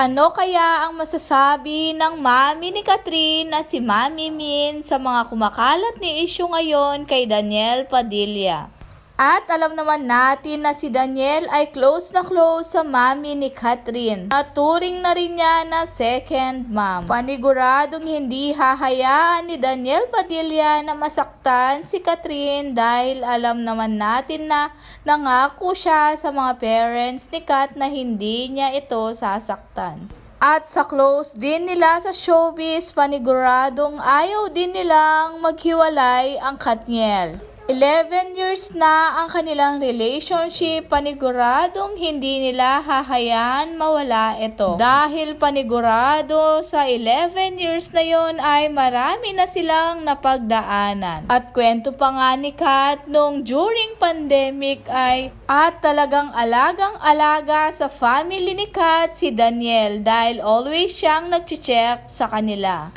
Ano kaya ang masasabi ng mami ni Catherine na si Mami Min sa mga kumakalat ni issue ngayon kay Daniel Padilla? At alam naman natin na si Daniel ay close na close sa mami ni Catherine. Naturing na rin niya na second mom. Paniguradong hindi hahayaan ni Daniel Padilla na masaktan si Catherine dahil alam naman natin na nangako siya sa mga parents ni Kat na hindi niya ito sasaktan. At sa close din nila sa showbiz, paniguradong ayaw din nilang maghiwalay ang Katniel. 11 years na ang kanilang relationship, paniguradong hindi nila hahayaan mawala ito. Dahil panigurado sa 11 years na yon ay marami na silang napagdaanan. At kwento pa nga ni Kat nung during pandemic ay at talagang alagang-alaga sa family ni Kat si Daniel dahil always siyang nag-check sa kanila.